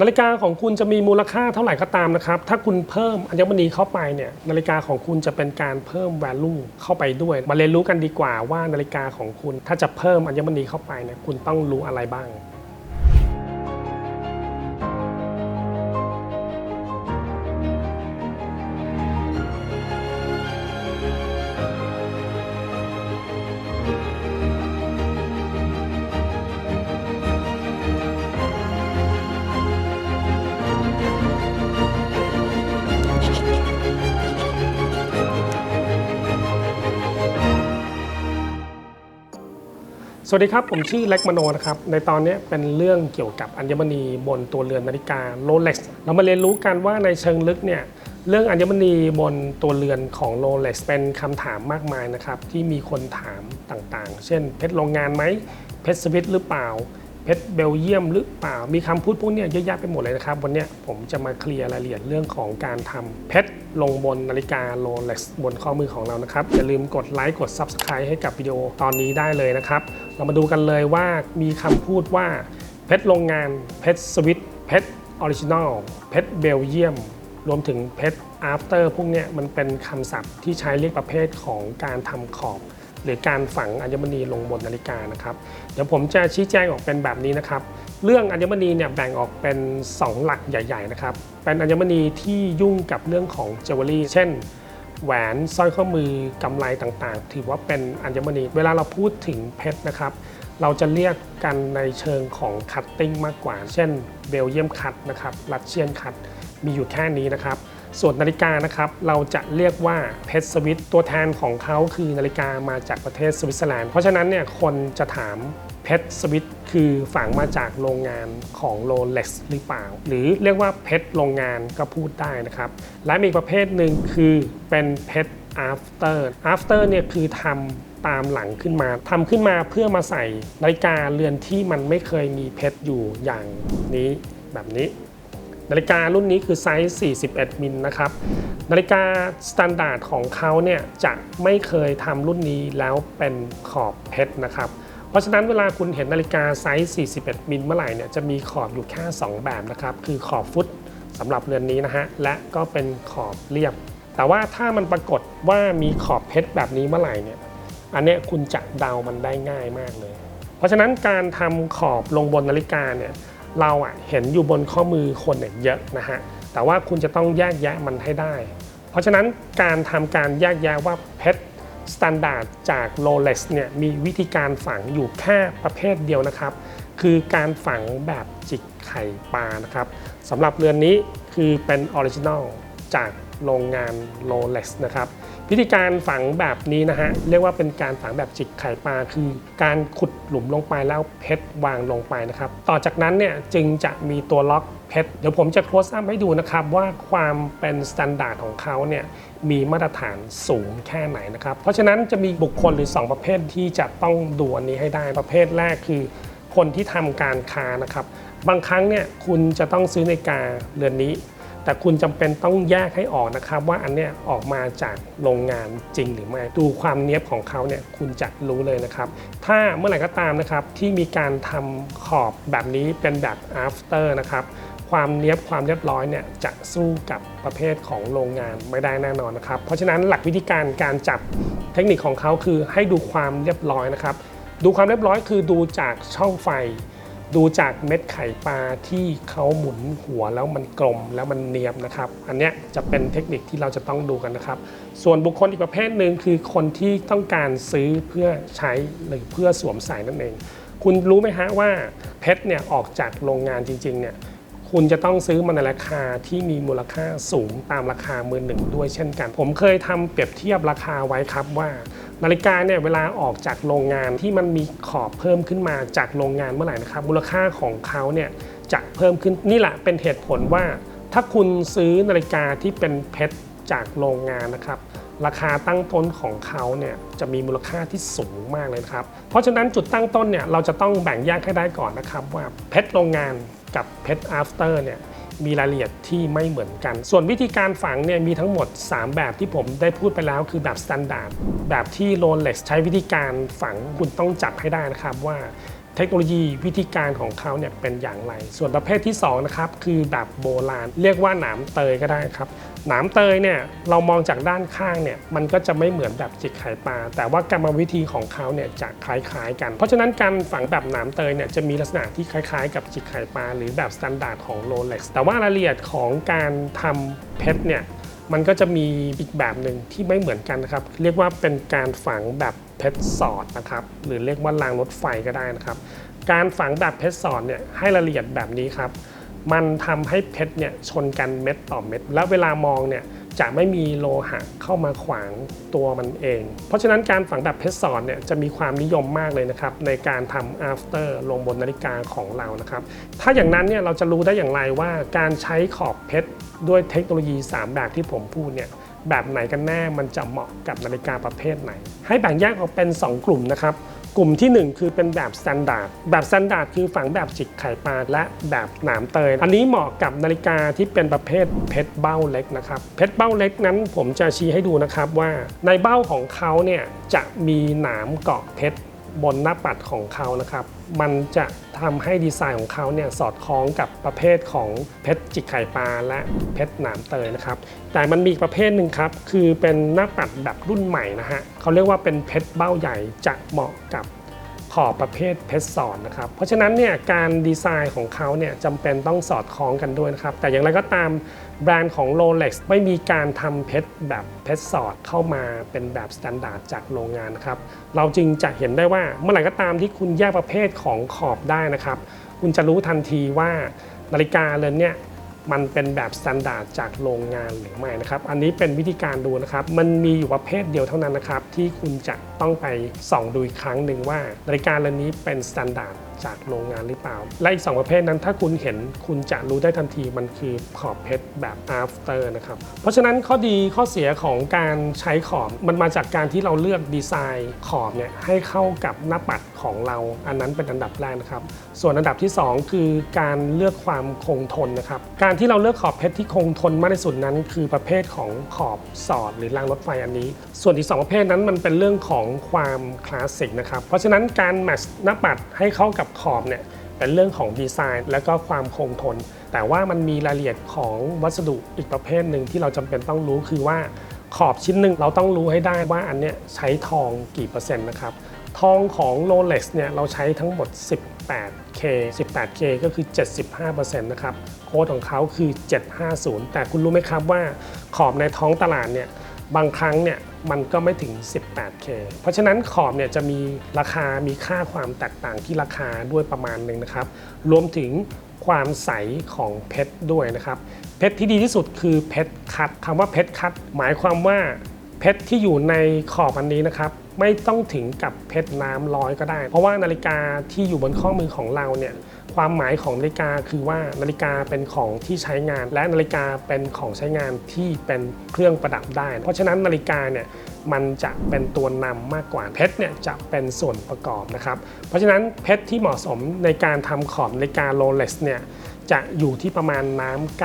นาฬิกาของคุณจะมีมูลค่าเท่าไหร่ก็ตามนะครับ ถ้าคุณเพิ่มอัญมณีเข้าไปเนี่ยนาฬิกาของคุณจะเป็นการเพิ่ม value เข้าไปด้วย มาเรียนรู้กันดีกว่าว่านาฬิกาของคุณถ้าจะเพิ่มอัญมณีเข้าไปเนี่ยคุณต้องรู้อะไรบ้าง สวัสดีครับ ผมชื่อเล็กมโนนะครับ ในตอนนี้เป็นเรื่องเกี่ยวกับอัญมณีบนตัวเรือนนาฬิกาโรเล็กซ์เรามาเรียนรู้กันว่าในเชิงลึกเนี่ยเรื่องอัญมณีบนตัวเรือนของโรเล็กซ์เป็นคำถามมากมายนะครับ ที่มีคนถามต่างๆ เช่นเพชรโรงงานไหมเพชรสวิตหรือเปล่า เพชรเบลเยียมหรือเปล่า มีคำพูดพวกนี้เยอะแยะไปหมดเลยนะครับ วันนี้ผมจะมาเคลียร์รายละเอียดเรื่องของการทำเพชรลงบนนาฬิกาโรเล็กซ์บนข้อมือของเรานะครับ อย่าลืมกดไลค์กด Subscribe ให้กับวิดีโอตอนนี้ได้เลยนะครับ เรามาดูกันเลยว่ามีคำพูดว่าเพชรโรงงานเพชรสวิตเพชรออริจินอลเพชรเบลเยียมรวมถึงเพชร after พวกนี้มันเป็นคำศัพท์ที่ใช้เรียกประเภทของการทำขอบ หรือการฝังอัญมณีลงบนนาฬิกานะครับ เดี๋ยวผมจะชี้แจงออกเป็นแบบนี้นะครับ เรื่องอัญมณีเนี่ยแบ่งออกเป็น 2 หลักใหญ่ ๆ นะครับ เป็นอัญมณีที่ยุ่งกับเรื่องของเจวเวลรี่ เช่น แหวนสร้อยข้อมือกำไลต่างๆ ถือว่าเป็นอัญมณี เวลาเราพูดถึงเพชรนะครับ เราจะเรียกกันในเชิงของคัตติ้งมากกว่า เช่น เบลเยียมคัตนะครับ รัสเซียนคัต มีอยู่แค่นี้นะครับ ส่วนนาฬิกานะครับเราจะเรียกว่าเพชรสวิตตัวแทนของเขาคือนาฬิกามาจากประเทศสวิตเซอร์แลนด์เพราะฉะนั้นเนี่ยคนจะถามเพชรสวิตคือฝังมาจากโรงงานของโรเล็กซ์หรือเปล่า หรือเรียกว่าเพชรโรงงานก็พูดได้นะครับ และมีประเภทหนึ่งคือเป็นเพชร after after เนี่ยคือทำตามหลังขึ้นมาทำขึ้นมาเพื่อมาใส่นาฬิกาเรือนที่มันไม่เคยมีเพชรอยู่อย่างนี้แบบนี้ นาฬิการุ่นนี้คือไซส์ 41 มิลนะครับนาฬิกาสแตนดาร์ดของเขาเนี่ยจะไม่เคยทำรุ่นนี้แล้วเป็นขอบเพชรนะครับเพราะฉะนั้นเวลาคุณเห็นนาฬิกาไซส์ 41 มิลเมื่อไหร่เนี่ยจะมีขอบอยู่แค่ 2 แบบนะครับคือขอบฟุตสำหรับเรือนนี้นะฮะและก็เป็นขอบเรียบ แต่ว่าถ้ามันปรากฏว่ามีขอบเพชรแบบนี้เมื่อไหร่เนี่ยอันเนี้ยคุณจะเดามันได้ง่ายมากเลย เพราะฉะนั้นการทำขอบลงบนนาฬิกาเนี่ย เราอะเห็นอยู่บนข้อมือคนเนี่ยเยอะนะฮะแต่ว่าคุณจะต้องแยกแยะมันให้ได้ เพราะฉะนั้นการทำการแยกแยะว่าเพชรสแตนดาร์ดจากโรเล็กซ์เนี่ยมีวิธีการฝังอยู่แค่ประเภทเดียวนะครับ คือการฝังแบบจิกไข่ปลานะครับสำหรับเรือนนี้คือเป็นออริจินอลจากโรงงานโรเล็กซ์นะครับ วิธีการฝังแบบนี้นะฮะเรียกว่าเป็นการฝังแบบจิกไข่ปลาคือ การขุดหลุมลงไปแล้วเพชรวางลงไปนะครับต่อจากนั้นเนี่ยจึงจะมีตัวล็อกเพชรเดี๋ยวผมจะ close up ให้ดูนะครับว่าความเป็นสแตนดาร์ดของเขาเนี่ยมีมาตรฐานสูงแค่ไหนนะครับเพราะฉะนั้นจะมีบุคคลหรือ 2 ประเภทที่จะต้องดูอันนี้ให้ได้ประเภทแรกคือคนที่ทำการค้านะครับบางครั้งเนี่ยคุณจะต้องซื้อนาฬิกาเรือนนี้ แต่คุณจำเป็นต้องแยกให้ออกนะครับ ว่าอันเนี้ยออกมาจากโรงงานจริงหรือไม่ ดูความเนี้ยบของเขาเนี่ยคุณจะรู้เลยนะครับ ถ้าเมื่อไหร่ก็ตามนะครับที่มีการทำขอบแบบนี้เป็นแบบ after นะครับความเนี้ยบความเรียบร้อยเนี่ยจะสู้กับประเภทของโรงงานไม่ได้แน่นอนนะครับ เพราะฉะนั้นหลักวิธีการการจับเทคนิคของเขาคือให้ดูความเรียบร้อยนะครับ ดูความเรียบร้อยคือดูจากช่องไฟ ดูจากเม็ดไข่ปลาที่เขาหมุนหัวแล้วมันกลมแล้วมันเนียบนะครับ อันนี้จะเป็นเทคนิคที่เราจะต้องดูกันนะครับ ส่วนบุคคลอีกประเภทหนึ่งคือคนที่ต้องการซื้อเพื่อใช้หรือเพื่อสวมใส่นั่นเอง คุณรู้ไหมฮะว่าเพชรเนี่ยออกจากโรงงานจริงๆเนี่ยคุณจะต้องซื้อมันในราคาที่มีมูลค่าสูงตามราคามือหนึ่งด้วยเช่นกัน ผมเคยทำเปรียบเทียบราคาไว้ครับว่า นาฬิกาเนี่ยเวลาออกจากโรงงานที่มันมีขอบเพิ่มขึ้นมาจากโรงงานเมื่อไหร่นะครับมูลค่าของเขาเนี่ยจะเพิ่มขึ้นนี่แหละเป็นเหตุผลว่า ถ้าคุณซื้อนาฬิกาที่เป็นเพชรจากโรงงานนะครับราคาตั้งต้นของเขาเนี่ยจะมีมูลค่าที่สูงมากเลยครับ เพราะฉะนั้นจุดตั้งต้นเนี่ยเราจะต้องแบ่งแยกให้ได้ก่อนนะครับว่าเพชรโรงงานกับเพชร after เนี่ย มีรายละเอียดที่ไม่เหมือนกัน ส่วนวิธีการฝังเนี่ยมีทั้งหมด 3 แบบที่ผมได้พูดไปแล้วคือแบบสแตนดาร์ดแบบที่โรเล็กใช้วิธีการฝังคุณต้องจับให้ได้นะครับว่า เทคโนโลยีวิธีการของเขาเนี่ยเป็นอย่างไร ส่วนประเภทที่2นะครับคือแบบโบราณ เรียกว่าหนามเตยก็ได้ครับหนามเตยเนี่ยเรามองจากด้านข้างเนี่ยมันก็จะไม่เหมือนแบบจิกไข่ปลาแต่ว่ากรรมวิธีของเขาเนี่ยจะคล้ายๆ กัน เพราะฉะนั้นการฝังแบบหนามเตยเนี่ยจะมีลักษณะที่คล้ายๆ กับจิกไข่ปลาหรือแบบสแตนดาร์ดของโรเล็กซ์แต่ว่ารายละเอียดของการทำเพชรเนี่ยมันก็จะมีอีกแบบหนึ่งที่ไม่เหมือนกันนะครับ เรียกว่าเป็นการฝังแบบ เพชรสอดนะครับ หรือเรียกว่ารางรถไฟก็ได้นะครับ การฝังแบบเพชรสอดเนี่ยให้รายละเอียดแบบนี้ครับ มันทำให้เพชรเนี่ยชนกันเม็ดต่อเม็ด แล้วเวลามองเนี่ยจะไม่มีโลหะเข้ามาขวางตัวมันเอง เพราะฉะนั้นการฝังแบบเพชรสอดเนี่ยจะมีความนิยมมากเลยนะครับ ในการทำ after ลงบนนาฬิกาของเรานะครับ ถ้าอย่างนั้นเนี่ยเราจะรู้ได้อย่างไรว่าการใช้ขอบเพชรด้วยเทคโนโลยี 3 แบบที่ผมพูดเนี่ย แบบไหนกันแน่มันจะเหมาะกับนาฬิกาประเภทไหน ให้แบ่งแยกออกเป็น 2 กลุ่มนะครับ กลุ่มทีหนึ่1 คือเป็นแบบสแตนดาร์ดแบบสแตนดาร์ดคือฝังแบบจิกไข่ปลาและแบบหนามเตย อันนี้เหมาะกับนาฬิกาที่เป็นประเภทเพชรเบ้าเล็กนะครับเพชรเบ้าเล็กนั้นผมจะชี้ให้ดูนะครับว่าในเบ้าของเขาเนี่ยจะมีหนามเกาะเพชรบนหน้าปัดของเขานะครับ มันจะทำให้ดีไซน์ของเขาเนี่ยสอดคล้องกับประเภทของเพชรจิกไข่ปลาและเพชรหนามเตยนะครับ แต่มันมีอีกประเภทหนึ่งครับ คือเป็นหน้าปัดแบบรุ่นใหม่นะฮะเขาเรียกว่าเป็นเพชรเบ้าใหญ่จะเหมาะกับ ขอบประเภทเพชรสอดนะครับ เพราะฉะนั้นเนี่ยการดีไซน์ของเขาเนี่ยจำเป็นต้องสอดคล้องกันด้วยนะครับ แต่อย่างไรก็ตามแบรนด์ของ Rolex ไม่มีการทำเพชรแบบเพชรสอดเข้ามาเป็นแบบสแตนดาร์ดจากโรงงานนครับ เราจึงจะเห็นได้ว่าเมื่อไหร่ก็ตามที่คุณแยกประเภทของขอบได้นะครับ คุณจะรู้ทันทีว่านาฬิกาเรือนเนี่ย มันเป็นแบบสแตนดาร์ดจากโรงงานหรือไม่นะครับ อันนี้เป็นวิธีการดูนะครับ มันมีอยู่ประเภทเดียวเท่านั้นนะครับ ที่คุณจะต้องไปส่องดูอีกครั้งหนึ่งว่านาฬิกาเรือนนี้เป็นสแตนดาร์ด จากโรงงานหรือเปล่า และอีก 2 ประเภทนั้นถ้าคุณเห็นคุณจะรู้ได้ทันทีมันคือขอบเพชรแบบ after นะครับ เพราะฉะนั้นข้อดีข้อเสียของการใช้ขอบมันมาจากการที่เราเลือกดีไซน์ขอบเนี่ยให้เข้ากับหน้าปัดของเราอันนั้นเป็นอันดับแรกนะครับ ส่วนอันดับที่ 2 คือการเลือกความคงทนนะครับ การที่เราเลือกขอบเพชรที่คงทนมากที่สุดนั้น คือประเภทของขอบสอดหรือรางรถไฟอันนี้ ส่วนอีก 2 ประเภทนั้นมันเป็นเรื่องของความคลาสสิกนะครับ เพราะฉะนั้นการแมทช์หน้าปัดให้เข้ากับขอบเนี่ยเป็นเรื่องของดีไซน์ และก็ความคงทน แต่ว่ามันมีรายละเอียดของวัสดุอีกประเภทหนึ่งที่เราจำเป็นต้องรู้คือว่าขอบชิ้นหนึ่งเราต้องรู้ให้ได้ว่าอันเนี้ยใช้ทองกี่เปอร์เซ็นต์นะครับทองของ Rolex เนี่ยเราใช้ทั้งหมด 18K 18K ก็คือ 75%นะครับ โค้ดของเขาคือ 750 แต่คุณรู้ไหมครับว่าขอบในท้องตลาดเนี่ยบางครั้งเนี่ย มันก็ไม่ถึง 18K เพราะฉะนั้นขอบเนี่ยจะมีราคา มีค่าความแตกต่างที่ราคาด้วยประมาณหนึ่งนะครับ รวมถึงความใสของเพชรด้วยนะครับ เพชรที่ดีที่สุดคือเพชรคัดคำว่าเพชรคัด หมายความว่าเพชรที่อยู่ในขอบอันนี้นะครับ ไม่ต้องถึงกับเพชรน้ำร้อยก็ได้ เพราะว่านาฬิกาที่อยู่บนข้อมือของเราเนี่ย ความหมายของนาฬิกาคือว่านาฬิกาเป็นของที่ใช้งาน และนาฬิกาเป็นของใช้งานที่เป็นเครื่องประดับได้ เพราะฉะนั้นนาฬิกาเนี่ยมันจะเป็นตัวนำมากกว่าเพชรเนี่ยจะเป็นส่วนประกอบนะครับ เพราะฉะนั้นเพชรที่เหมาะสมในการทำขอบนาฬิกาโรเล็กซ์เนี่ยจะอยู่ที่ประมาณน้ำ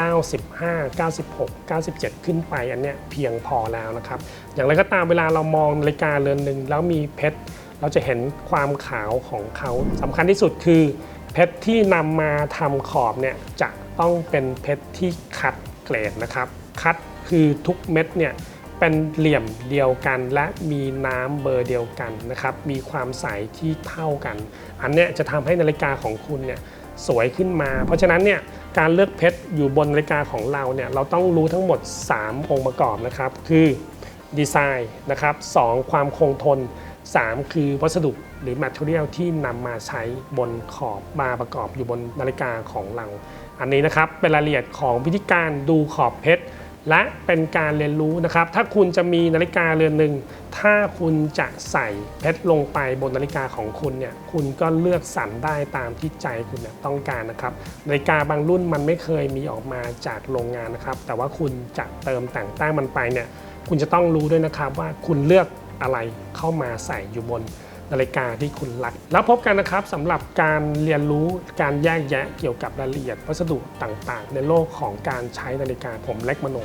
95 96 97 ขึ้นไปอันเนี้ยเพียงพอแล้วนะครับ อย่างไรก็ตามเวลาเรามองนาฬิกาเรือนหนึ่งแล้วมีเพชรเราจะเห็นความขาวของเขาสำคัญที่สุดคือ เพชรที่นำมาทำขอบเนี่ยจะต้องเป็นเพชรที่คัดเกรดนะครับ คัดคือทุกเม็ดเนี่ยเป็นเหลี่ยมเดียวกันและมีน้ำเบอร์เดียวกันนะครับ มีความใสที่เท่ากัน อันเนี้ยจะทำให้นาฬิกาของคุณเนี่ยสวยขึ้นมา เพราะฉะนั้นเนี่ยการเลือกเพชรอยู่บนนาฬิกาของเราเนี่ยเราต้องรู้ทั้งหมด 3 องค์ประกอบนะครับ คือดีไซน์นะครับ2ความคงทน 3 คือวัสดุหรือ Material ที่นำมาใช้บนขอบมาประกอบอยู่บนนาฬิกาของเรา อันนี้นะครับเป็นรายละเอียดของวิธีการดูขอบเพชร และเป็นการเรียนรู้นะครับ ถ้าคุณจะมีนาฬิกาเรือนหนึ่ง ถ้าคุณจะใส่เพชรลงไปบนนาฬิกาของคุณเนี่ย คุณก็เลือกสรรได้ตามที่ใจคุณเนี่ยต้องการนะครับ นาฬิกาบางรุ่นมันไม่เคยมีออกมาจากโรงงานนะครับ แต่ว่าคุณจะเติมแต่งแต้มมันไปเนี่ย คุณจะต้องรู้ด้วยนะครับว่าคุณเลือก อะไรเข้ามาใส่อยู่บนนาฬิกาที่คุณรัก แล้วพบกันนะครับสำหรับการเรียนรู้การแยกแยะเกี่ยวกับรายละเอียดวัสดุต่างๆ ในโลกของการใช้นาฬิกาผมเล็กมโน